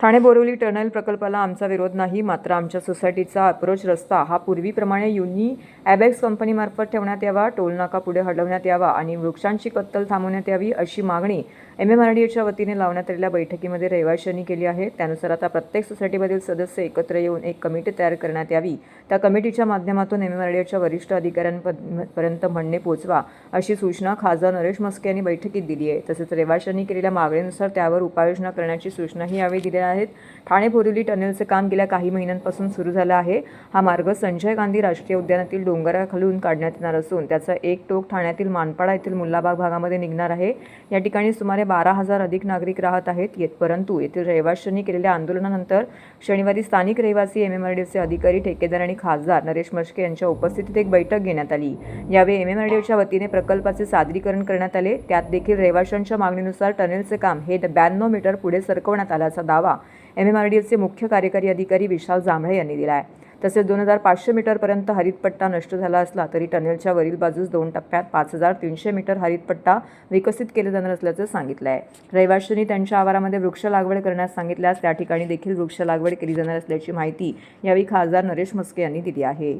Thane Borivali tunnel प्रकल्पाला आमचा विरोध नाही मात्र आमच्या सोसायटीचा अप्रोच रस्ता हा पूर्वीप्रमाणे युनी ॲबॅक्स कंपनीमार्फत ठेवण्यात यावा टोलनाका पुढे हलवण्यात यावा आणि वृक्षांची कत्तल थांबवण्यात यावी अशी मागणी एम एम आर डी एच्या वतीने लावण्यात आलेल्या बैठकीमध्ये रहिवाशांनी केली आहे. त्यानुसार आता प्रत्येक सोसायटीमधील सदस्य एकत्र येऊन एक कमिटी तयार करण्यात यावी. त्या कमिटीच्या माध्यमातून एम एम आर डी एच्या वरिष्ठ अधिकाऱ्यांपर्यंत म्हणणे पोचवा अशी सूचना खासदार नरेश मस्के यांनी बैठकीत दिली आहे. तसेच रहिवाशांनी केलेल्या मागणीनुसार त्यावर उपाययोजना करण्याची सूचनाही यावेळी दिल्या आहेत. ठाणे बोरिवली टनेलचे काम गेल्या काही महिन्यांपासून सुरू झालं आहे. हा मार्ग संजय गांधी राष्ट्रीय उद्यानातील डोंगराखालून काढण्यात येणार असून त्याचा एक टोक ठाण्यातील मानपाडा येथील मुल्लाबाग भागामध्ये निघणार आहे. या ठिकाणी सुमारे बारा हजार अधिक नागरिक राहत आहेत. येत परंतु येथील रहिवाशांनी केलेल्या आंदोलनानंतर शनिवारी स्थानिक रहिवासी एम एम आर डी अधिकारी ठेकेदार आणि खासदार नरेश मस्के यांच्या उपस्थितीत एक बैठक घेण्यात आली. यावेळी एम एम आर डी वतीने प्रकल्पाचे सादरीकरण करण्यात आले. त्यात देखील रहिवाशांच्या मागणीनुसार टनेलचे काम हे ब्याण्णव मीटर पुढे सरकवण्यात आल्याचा दावा एम एम आर डी एचे मुख्य कार्यकारी अधिकारी विशाल जांभळे यांनी दिला आहे तसेच दोन हजार पाचशे मीटरपर्यंत हरितपट्टा नष्ट झाला असला तरी टनेलच्या वरील बाजूस दोन टप्प्यात पाच हजार तीनशे मीटर हरितपट्टा विकसित केला जाणार असल्याचं सांगितलं आहे रहिवाशांनी त्यांच्या आवारामध्ये वृक्ष लागवड करण्यास सांगितल्यास त्या ठिकाणी देखील वृक्ष लागवड केली जाणार असल्याची माहिती यावेळी खासदार नरेश मस्के यांनी दिली आहे.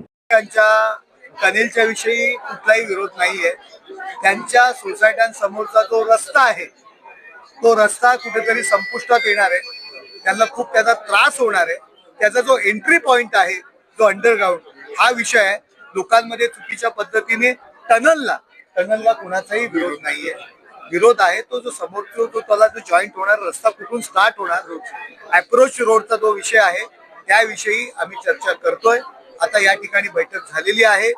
टनेलच्या विषयी कुठलाही विरोध नाहीये. त्यांच्या सोसायट्यांसमोरचा जो रस्ता आहे तो रस्ता कुठेतरी संपुष्टात येणार आहे. त्यांना खूप त्याचा त्रास होणार आहे. त्याचा जो एंट्री पॉइंट आहे जो अंडरग्राऊंड हा विषय आहे. लोकांमध्ये चुकीच्या पद्धतीने टनलला टनलला कुणाचाही विरोध नाहीये. विरोध आहे तो जो समोर जो त्याला जो जॉईंट होणार रस्ता कुठून स्टार्ट होणार अप्रोच रोडचा जो विषय आहे त्याविषयी आम्ही चर्चा करतोय. आता या ठिकाणी बैठक झालेली आहे.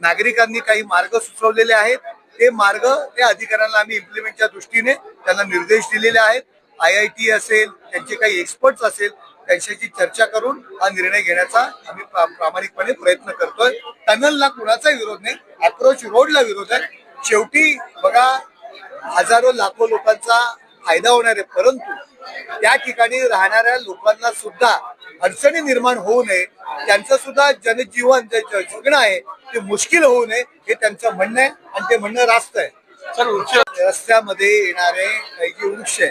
नागरिकांनी काही मार्ग सुचवलेले आहेत. ते मार्ग त्या अधिकाऱ्यांना आम्ही इम्प्लिमेंटच्या दृष्टीने त्यांना निर्देश दिलेले आहेत. आय आय टी असेल त्यांचे काही एक्सपर्ट्स असेल त्यांच्याशी चर्चा करून हा निर्णय घेण्याचा आम्ही प्रा- प्रामाणिकपणे प्रयत्न करतोय. टनलला कुणाचाही विरोध नाही अप्रोच रोडला विरोध आहे. शेवटी बघा हजारो लाखो लोकांचा फायदा होणार आहे परंतु त्या ठिकाणी राहणाऱ्या लोकांना सुद्धा अडचणी निर्माण होऊ नये. त्यांचं सुद्धा जनजीवन जे जगणं आहे ते मुश्किल होऊ नये हे त्यांचं म्हणणं आहे आणि ते म्हणणं रास्त आहे. रस्त्यामध्ये येणारे काही जे वृक्ष आहे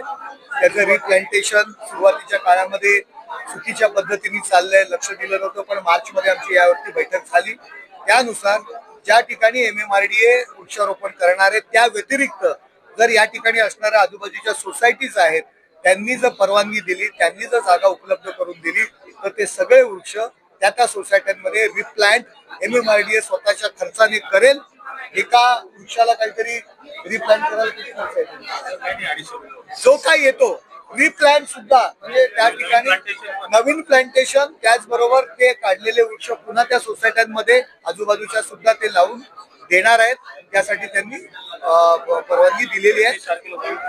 त्याचं रिप्लांटेशन सुरुवातीच्या काळामध्ये चुकीच्या पद्धतीने चाललंय लक्ष दिलं नव्हतं पण मार्च मध्ये आमची यावरती बैठक झाली. त्यानुसार ज्या ठिकाणी M M R D A वृक्षारोपण करणार आहे त्या व्यतिरिक्त जर या ठिकाणी असणाऱ्या आजूबाजूच्या सोसायटीज आहेत त्यांनी जर परवानगी दिली त्यांनी जर जागा उपलब्ध करून दिली तर ते सगळे वृक्ष त्या त्या सोसायट्यांमध्ये replant M M R D A स्वतःच्या खर्चाने करेल. एका वृक्षाला काहीतरी रिप्लॅन करायला किती खर्च येतो? जो काही येतो रिप्लॅन सुद्धा म्हणजे त्या ठिकाणी नवीन प्लांटेशन त्याचबरोबर ते काढलेले वृक्ष पुन्हा त्या सोसायट्यांमध्ये आजूबाजूच्या सुद्धा ते लावून देणार आहेत. त्यासाठी त्यांनी परवानगी दिलेली आहे.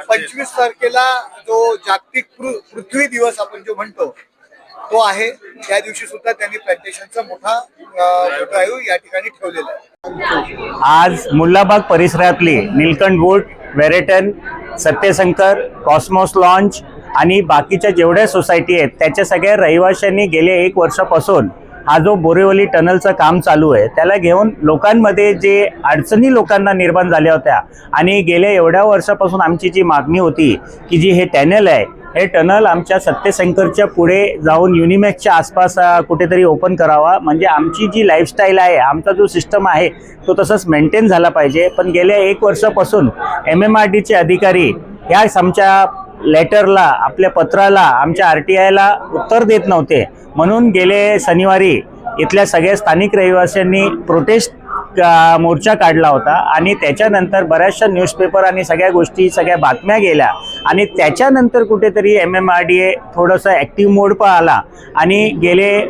पंचवीस तारखेला जो जागतिक पृथ्वी दिवस आपण जो म्हणतो तो आहे. त्या दिवशी सुद्धा त्यांनी प्लांटेशनचा मोठा ड्राईव्ह या ठिकाणी ठेवलेला आहे. आज मुल्लाबाग परिसरातली निलकंठ वूड वेरेटन सत्यशंकर कॉस्मॉस लॉन्च आणि बाकीच्या जेवढ्या सोसायटी आहेत त्याच्या सगळ्या रहिवाशांनी गेल्या एक वर्षापासून हा जो बोरिवली टनलचं काम चालू आहे त्याला घेऊन लोकांमध्ये जे अडचणी लोकांना निर्माण झाल्या होत्या आणि गेल्या एवढ्या वर्षापासून आमची जी मागणी होती की जी हे टॅनल आहे हे टनल आमच्या सत्यशंकरच्या पुढे जाऊन युनिमॅक्सच्या आसपास कुठेतरी ओपन करावा. म्हणजे आमची जी लाईफस्टाईल आहे आमचा जो सिस्टम आहे तो तसंच मेंटेन झाला पाहिजे. पण गेल्या एक वर्षापासून एम एम आर डीचे अधिकारी ह्या आमच्या लेटरला आपल्या पत्राला आमच्या आर टी आयला उत्तर देत नव्हते. म्हणून गेले शनिवारी इथल्या सगळ्या स्थानिक रहिवाशांनी प्रोटेस्ट मोर्चा काढला होता आणि त्याच्यानंतर बऱ्याचशा न्यूजपेपर आणि सगळ्या गोष्टी सगळ्या बातम्या गेल्या. आणि त्याच्यानंतर कुठेतरी M M R D A थोडंसं ॲक्टिव्ह मोड पण आला. आणि गेले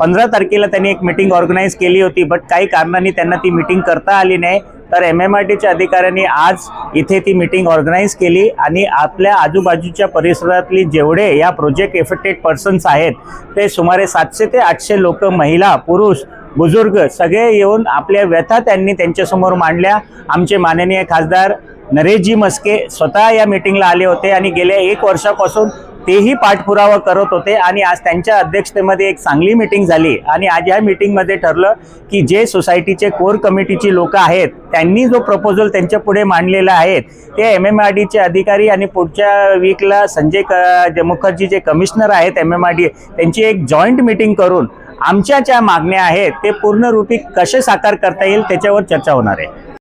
पंधरा तारखेला त्यांनी एक मिटिंग ऑर्गनाईज केली होती बट काही कारणांनी त्यांना ती मिटिंग करता आली नाही. तर एम एम आर टीच्या अधिकाऱ्यांनी आज इथे ती मिटिंग ऑर्गनाईज केली आणि आपल्या आजूबाजूच्या परिसरातली जेवढे या प्रोजेक्ट एफेक्टेड पर्सन्स आहेत ते सुमारे सातशे ते आठशे लोक महिला पुरुष बुजुर्ग सगळे येऊन आपल्या व्यथा त्यांनी त्यांच्यासमोर मांडल्या. आमचे माननीय खासदार नरेशजी मस्के स्वतः या मिटिंगला आले होते आणि गेल्या एक वर्षापासून तेही पाठपुरावा करत होते आणि आज त्यांच्या अध्यक्षतेमध्ये एक चांगली मीटिंग झाली. आणि आज या मीटिंगमध्ये ठरलं की जे सोसायटीचे कोर कमिटीची लोक आहेत त्यांनी जो प्रपोजल त्यांच्या पुढे मांडलेला आहे ते एम एम आर डीचे अधिकारी आणि पुढच्या वीकला संजय क मुखर्जी जे कमिशनर आहेत एम एम आर डी त्यांची एक जॉईंट मीटिंग करून आमच्या ज्या मागण्या आहेत ते पूर्णरूपी कसे साकार करता येईल त्याच्यावर चर्चा होणार आहे.